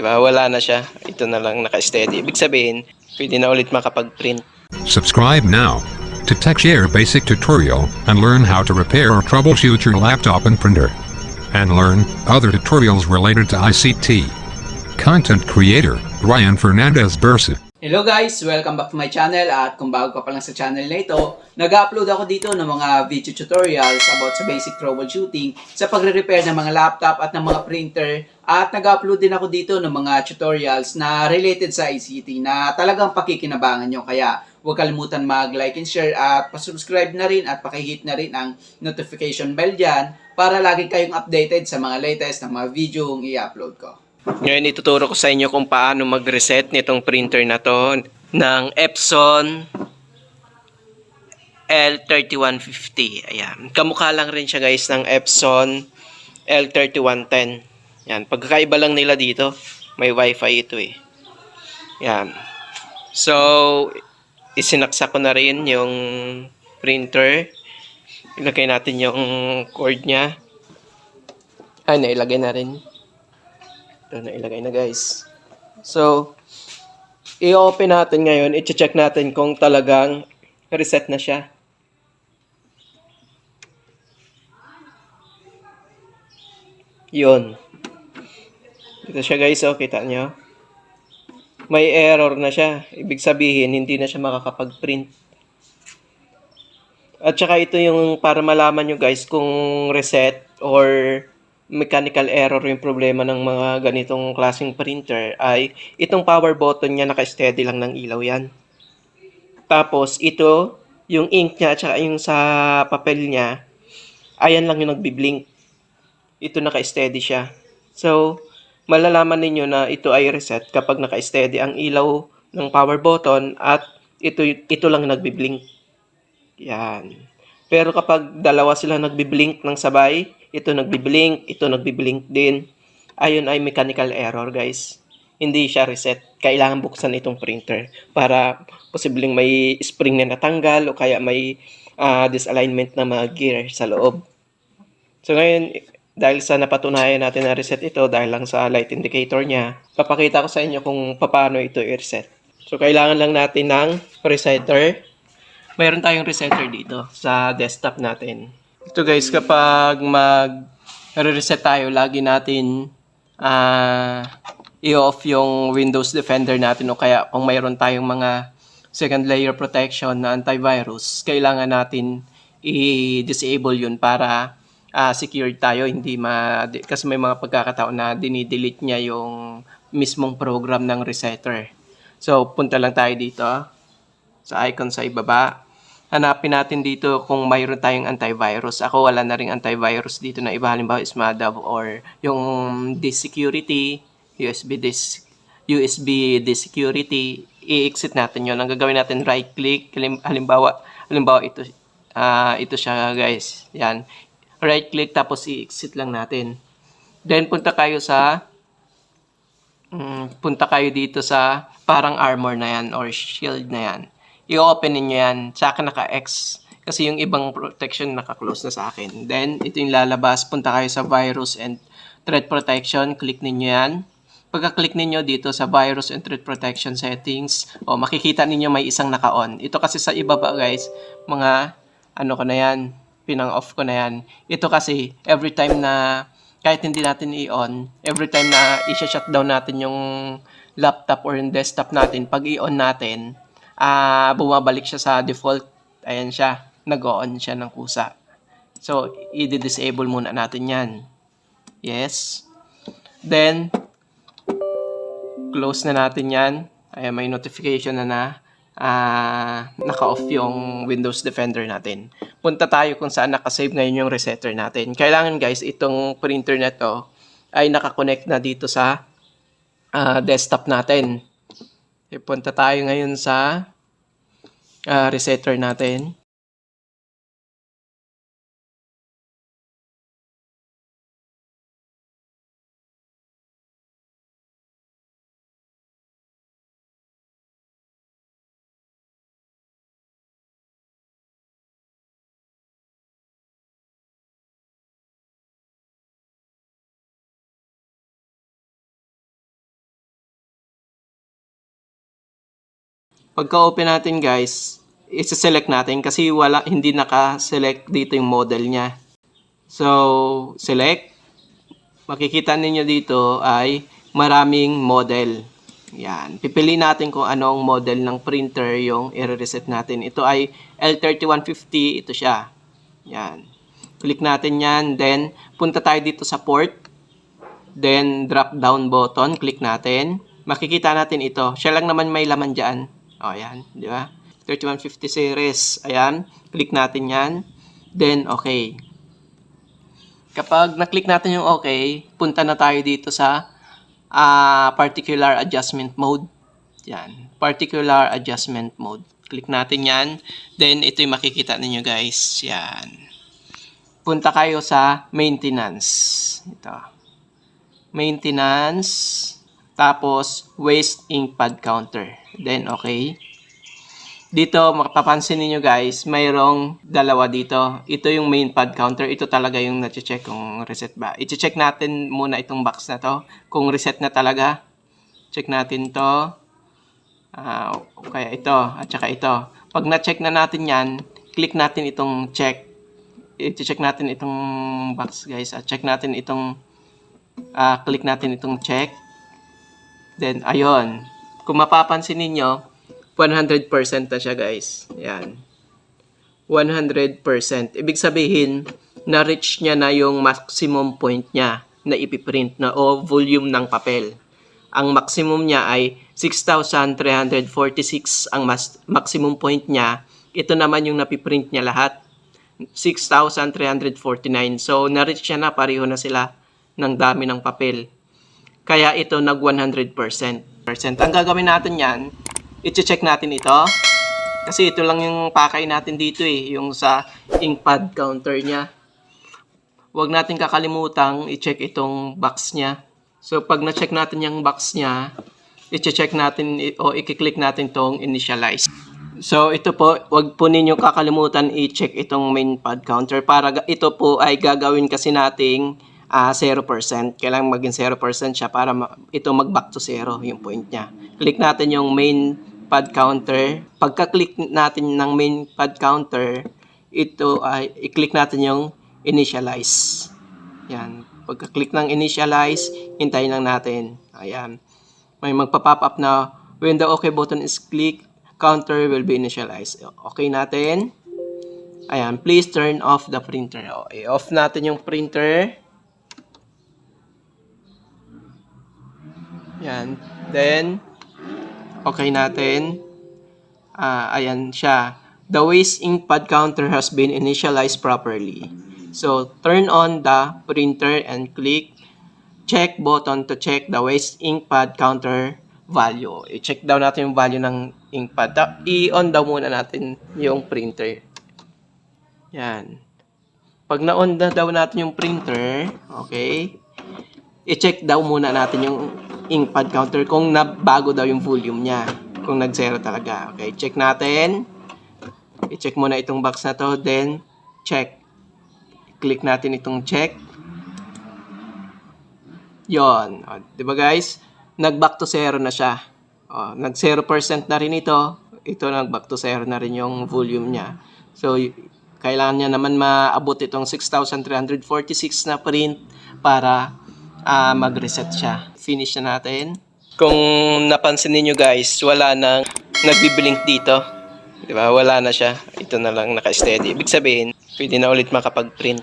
Di? Wala na siya. Ito na lang naka-steady. Ibig sabihin, pwede na ulit makapag-print. Subscribe now to TechShare Basic Tutorial and learn how to repair or troubleshoot your laptop and printer. And learn other tutorials related to ICT. Content creator Ryan Fernandez Bursa. Hello guys! Welcome back to my channel at kung bago ka pa lang sa channel na ito, nag-upload ako dito ng mga video tutorials about sa basic troubleshooting sa pagre-repair ng mga laptop at ng mga printer at nag-upload din ako dito ng mga tutorials na related sa ICT na talagang pakikinabangan nyo kaya huwag kalimutan mag-like and share at pasubscribe na rin at pakihit na rin ang notification bell dyan para lagi kayong updated sa mga latest na mga video i-upload ko. Ngayon, ituturo ko sa inyo kung paano mag-reset nitong printer na to ng Epson L3150. Ayan. Kamukha lang rin siya guys ng Epson L3110. Yan. Pagkakaiba lang nila dito, may wifi ito eh. Yan. So, isinaksak ko na rin yung printer. Ilagay natin yung cord niya. Ay, nailagay na rin. Ito na ilagay na guys. So, i-open natin ngayon. I-check natin kung talagang reset na siya. Yun. Ito siya guys, oh, kita nyo. May error na siya. Ibig sabihin, hindi na siya makakapag-print. At saka ito yung para malaman nyo guys kung reset or mechanical error yung problema ng mga ganitong klaseng printer ay itong power button niya naka-steady lang ng ilaw yan. Tapos ito, yung ink niya at yung sa papel niya, ayan lang yung nagbi-blink. Ito naka-steady siya. So, malalaman ninyo na ito ay reset kapag naka-steady ang ilaw ng power button at ito ito lang nagbi-blink. Yan. Pero kapag dalawa sila nagbi-blink ng sabay, ito nagbi-blink, ito nagbi-blink din. Ayun ay mechanical error, guys. Hindi siya reset. Kailangan buksan itong printer para posibleng may spring na natanggal o kaya may ah, disalignment na mga gear sa loob. So ngayon, dahil sa napatunayan natin na reset ito dahil lang sa light indicator niya, papakita ko sa inyo kung paano ito i-reset. So kailangan lang natin ng resetter. Mayroon tayong resetter dito sa desktop natin. Ito guys, kapag mag reset tayo, lagi natin ah i-off yung Windows Defender natin o kaya kung mayroon tayong mga second layer protection na antivirus, kailangan natin i-disable yun para ah secured tayo, hindi ma kasi may mga pagkakataon na dinidelete niya yung mismong program ng resetter. So, punta lang tayo dito sa icon sa ibaba. Hanapin natin dito kung mayroon tayong antivirus. Ako wala na ring antivirus dito na iba halimbawa is Madav or yung disk security, USB disk USB disk security, i-exit natin 'yon. Ang gagawin natin right click, halim- halimbawa halimbawa ito ah ito siya guys. Yan. Right click tapos i-exit lang natin. Then punta kayo sa mm, punta kayo dito sa parang armor na yan or shield na yan. I-open ninyo yan. Sa akin naka-X. Kasi yung ibang protection naka-close na sa akin. Then, ito yung lalabas. Punta kayo sa virus and threat protection. Click ninyo yan. Pagka-click ninyo dito sa virus and threat protection settings, o makikita ninyo may isang naka-on. Ito kasi sa ibaba guys, mga ano ko na yan, pinang-off ko na yan. Ito kasi, every time na kahit hindi natin i-on, every time na i-shutdown natin yung laptop or yung desktop natin, pag i-on natin, ah bumabalik siya sa default. Ayan siya, nag-on siya ng kusa. So, i-disable muna natin yan. Yes. Then, close na natin yan. Ayan, may notification na na ah naka-off yung Windows Defender natin. Punta tayo kung saan nakasave ngayon yung resetter natin. Kailangan guys, itong printer na to ay nakakonect na dito sa ah, desktop natin. E, Punta tayo ngayon sa ah, resetter natin. Pagka-open natin guys, isa-select natin kasi wala, hindi naka-select dito yung model niya. So, select. Makikita ninyo dito ay maraming model. Yan. Pipili natin kung anong model ng printer yung i-reset natin. Ito ay L3150. Ito siya. Yan. Click natin yan. Then, punta tayo dito sa port. Then, drop down button. Click natin. Makikita natin ito. Siya lang naman may laman dyan. O, yan. Di ba? 3150 series. Ayan. Click natin yan. Then, okay. Kapag na-click natin yung okay, punta na tayo dito sa ah, particular adjustment mode. Yan. Particular adjustment mode. Click natin yan. Then, ito yung makikita ninyo guys. Yan. Punta kayo sa maintenance. Ito. Maintenance. Tapos, waste ink pad counter. Then, okay. Dito, mapapansin niyo guys, mayroong dalawa dito. Ito yung main pad counter. Ito talaga yung na-check kung reset ba. I-check natin muna itong box na to. Kung reset na talaga. Check natin to. Ah, kaya ito. At saka ito. Pag na-check na natin yan, click natin itong check. I-check natin itong box guys. At check natin itong ah, click natin itong check. Then, ayun. Kung mapapansin ninyo, 100% na siya guys. Yan. 100%. Ibig sabihin, na-reach niya na yung maximum point niya na ipiprint na o volume ng papel. Ang maximum niya ay 6,346 ang mas, maximum point niya. Ito naman yung napiprint niya lahat. 6,349. So, na-reach siya na, pareho na sila ng dami ng papel. Kaya ito nag 100%. Ang gagawin natin yan, i-check natin ito. Kasi ito lang yung pakay natin dito eh, yung sa ink pad counter niya. Huwag natin kakalimutang i-check itong box niya. So pag na-check natin yung box niya, i-check natin o i-click natin tong initialize. So ito po, wag po ninyo kakalimutan i-check itong main pad counter para ito po ay gagawin kasi nating ah 0%. Kailangan maging 0% siya para ma- ito mag back to 0 yung point niya. Click natin yung main pad counter. Pagka-click natin ng main pad counter, ito ay i-click natin yung initialize. Yan. Pagka-click ng initialize, hintayin lang natin. Ayan. May magpa-pop up na when the OK button is clicked, counter will be initialized. Okay natin. Ayan. Please turn off the printer. Okay. Off natin yung printer. Yan. Then, okay natin. Ah, ayan siya. The waste ink pad counter has been initialized properly. So, turn on the printer and click check button to check the waste ink pad counter value. I-check daw natin yung value ng ink pad. I-on daw muna natin yung printer. Yan. Pag na-on na daw natin yung printer, okay, i-check daw muna natin yung ink counter kung nabago daw yung volume niya. Kung nag-zero talaga. Okay, check natin. I-check muna itong box na to, then check. Click natin itong check. Yon, o, 'di ba guys? Nag-back to zero na siya. O, nag 0% na rin ito. Ito nag-back to zero na rin yung volume niya. So, kailangan niya naman maabot itong 6,346 na print para ah, mag-reset siya. Finish na natin. Kung napansin niyo guys, wala nang nagbiblink dito. 'Di ba? Wala na siya. Ito na lang naka-steady. Ibig sabihin, pwede na ulit makapag-print.